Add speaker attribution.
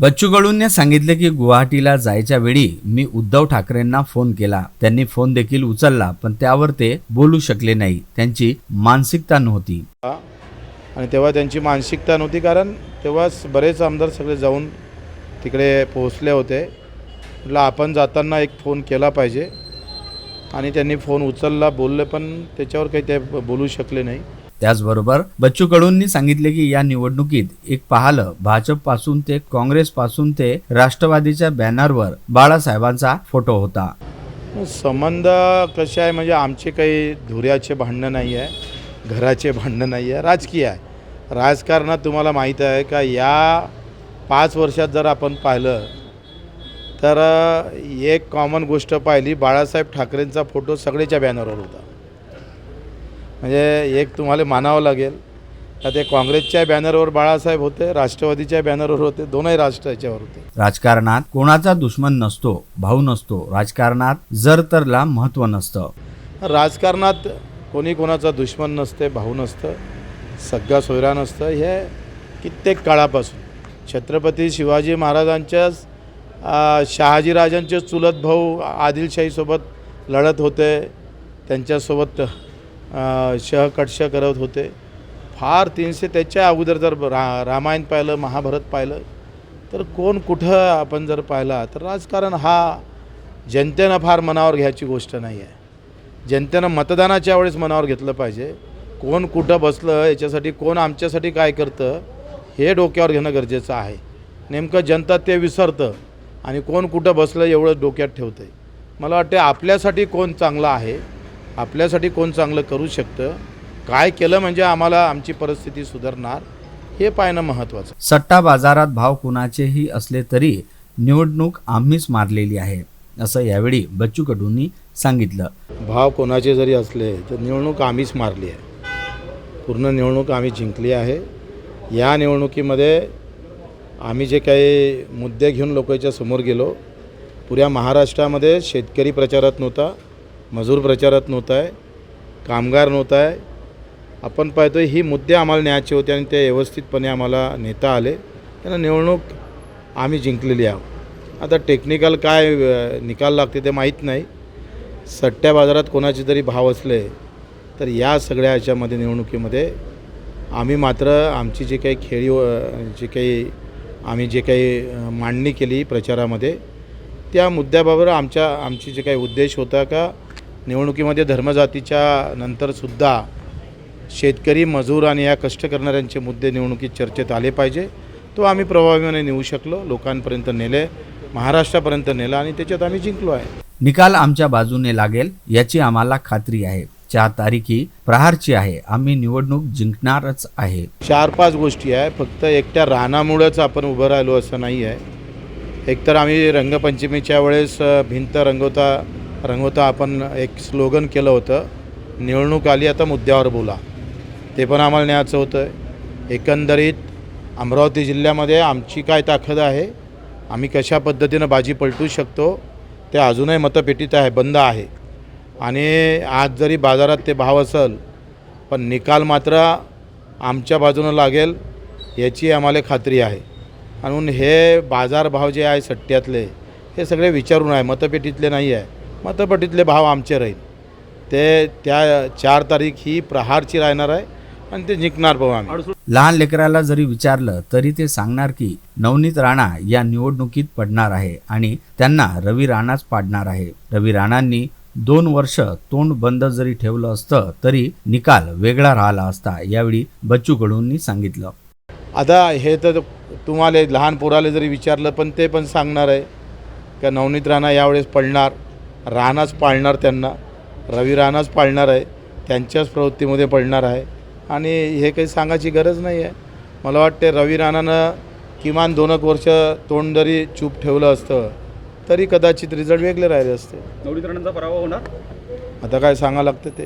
Speaker 1: बच्चू कडूंनी सांगितले की गुवाहाटीला जायच्या वेळी मी उद्धव ठाकरेंना फोन केला. त्यांनी फोन देखील उचलला पण त्यावर ते बोलू शकले नाही. त्यांची मानसिकता नव्हती.
Speaker 2: आणि तेव्हा त्यांची मानसिकता नव्हती कारण तेव्हा बरेच आमदार सगळे जाऊन तिकडे पोहोचले होते. म्हटलं आपण जाताना एक फोन केला पाहिजे. आणि त्यांनी फोन उचलला बोलले पण त्याच्यावर काही ते बोलू शकले नाही.
Speaker 1: त्याचबरोबर बच्चू कडूंनी सांगितले की या निवडणुकीत एक पाहिलं भाजपपासून ते काँग्रेस पासून ते राष्ट्रवादीच्या बॅनरवर बाळासाहेबांचा फोटो होता.
Speaker 2: संबंध कसे आहे? म्हणजे आमचे काही धुऱ्याचे भांडणं नाही आहे घराचे भांडणं नाही आहे राजकीय आहे. राजकारणात तुम्हाला माहीत आहे का या पाच वर्षात जर आपण पाहिलं तर एक कॉमन गोष्ट पाहिली बाळासाहेब ठाकरेंचा फोटो सगळेच्या बॅनरवर होता. म्हणजे एक तुम्हाला मानावं लागेल. का ते काँग्रेसच्या बॅनरवर बाळासाहेब होते राष्ट्रवादीच्या बॅनरवर होते दोनही राष्ट्र याच्यावर होते.
Speaker 1: राजकारणात कोणाचा दुश्मन नसतो भाऊ नसतो. राजकारणात जर तरला महत्त्व नसतं.
Speaker 2: राजकारणात कोणी कोणाचा दुश्मन नसते भाऊ नसतं सगळा सोयरा नसतं हे कित्येक काळापासून. छत्रपती शिवाजी महाराजांच्याच शहाजीराजांचे चुलत भाऊ आदिलशाहीसोबत लढत होते त्यांच्यासोबत शहकटश करत होते. फार तीनशे त्याच्या अगोदर जर रा रामायण पाहिलं महाभारत पाहिलं तर कोण कुठं आपण जर पाहिला तर राजकारण हा जनतेनं फार मनावर घ्यायची गोष्ट नाही आहे. जनतेनं मतदानाच्या वेळेस मनावर घेतलं पाहिजे. कोण कुठं बसलं याच्यासाठी कोण आमच्यासाठी काय करतं हे डोक्यावर घेणं गरजेचं आहे. नेमकं जनता ते विसरतं आणि कोण कुठं बसलं एवढं डोक्यात ठेवतं आहे मला वाटते आपल्यासाठी कोण चांगलं आहे आपल्यासाठी कोण चांगलं करू शकतं? काय केलं म्हणजे आम्हाला आमची परिस्थिती सुधारणार? हे पाहणं महत्त्वाचं
Speaker 1: सट्टा बाजारात भाव कुणाचेही असले तरी निवडणूक आम्हीच मारलेली आहे असं यावेळी बच्चू कडूंनी सांगितलं.
Speaker 2: भाव कोणाचे जरी असले तर निवडणूक आम्हीच मारली आहे. पूर्ण निवडणूक आम्ही जिंकली आहे. या निवडणुकीमध्ये आम्ही जे काही मुद्दे घेऊन लोकांच्या समोर गेलो पुऱ्या महाराष्ट्रामध्ये शेतकरी प्रचारात नव्हता. मजूर प्रचारात नव्हता आहे कामगार नव्हता आहे आपण पाहतो ही मुद्दे आम्हाला न्यायचे होते आणि ते व्यवस्थितपणे आम्हाला नेता आले. त्यांना निवडणूक आम्ही जिंकलेली आहोत. आता टेक्निकल काय निकाल लागते ते माहीत नाही. सट्ट्या बाजारात कोणाचे तरी भाव असले तर या सगळ्या ह्याच्यामध्ये निवडणुकीमध्ये आम्ही मात्र आमची जी काही खेळी जे जी काही आम्ही जे काही मांडणी केली प्रचारामध्ये त्या मुद्द्याबाबत आमच्या आमची जे काही उद्देश होता का निवडणुकीमध्ये धर्मजातीच्या नंतरसुद्धा शेतकरी मजूर आणि या कष्ट करणाऱ्यांचे मुद्दे निवडणुकीत चर्चेत आले पाहिजे. तो आम्ही प्रभावीपणे नेऊ शकलो लोकांपर्यंत नेले महाराष्ट्रापर्यंत नेला आणि त्याच्यात आम्ही जिंकलो आहे.
Speaker 1: निकाल आमच्या बाजूने लागेल याची आम्हाला खात्री आहे. चार तारीखी प्रहारची आहे. आम्ही निवडणूक जिंकणारच आहे.
Speaker 2: चार पाच गोष्टी आहे. फक्त एकट्या रानामुळेच आपण उभं राहिलो असं नाही आहे. एकतर आम्ही रंगपंचमीच्या वेळेस भिंत रंगवता रंगवता. आपण एक स्लोगन केलं होतं निवडणूक आली आता मुद्द्यावर बोला. ते पण आम्हाला न्यायचं होतं. एकंदरीत अमरावती जिल्ह्यामध्ये आमची काय ताकद आहे आम्ही कशा पद्धतीनं बाजी पलटू शकतो ते अजूनही मतपेटीत आहे बंद आहे. आणि आज जरी बाजारात ते भाव असेल पण निकाल मात्र आमच्या बाजूनं लागेल याची आम्हाला खात्री आहे. म्हणून हे बाजारभाव जे आहे सट्ट्यातले हे सगळे विचारून आहे मतपेटीतले नाही आहे. मतपेटीतले भाव आमचे राहील. ते त्या चार तारीख ही प्रहारची राहणार आहे आणि ते जिंकणार भाऊ आम्ही.
Speaker 1: लहान लेकराला जरी विचारलं तरी ते सांगणार की नवनीत राणा या निवडणुकीत पडणार आहे आणि त्यांना रवी राणाच पाडणार आहे. रवी राणांनी दोन वर्ष तोंड बंद जरी ठेवलं असतं तरी निकाल वेगळा राहिला असता यावेळी बच्चू कडूंनी सांगितलं.
Speaker 2: आता हे तर तुम्हाला लहान पोराला जरी विचारलं पण ते पण सांगणार आहे का नवनीत राणा यावेळेस पडणार? राणाच पाळणार त्यांना. रवी राणाच पाळणार आहे. त्यांच्याच प्रवृत्तीमध्ये पडणार आहे. आणि हे काही सांगायची गरज नाही आहे. मला वाटते रवी राणानं किमान दोन एक वर्ष तोंड जरी चूप ठेवलं असतं तरी कदाचित रिझल्ट वेगळे राहिले असते.
Speaker 3: नवनीत राणांचा पराभव होणार?
Speaker 2: आता काय सांगावं लागतं ते.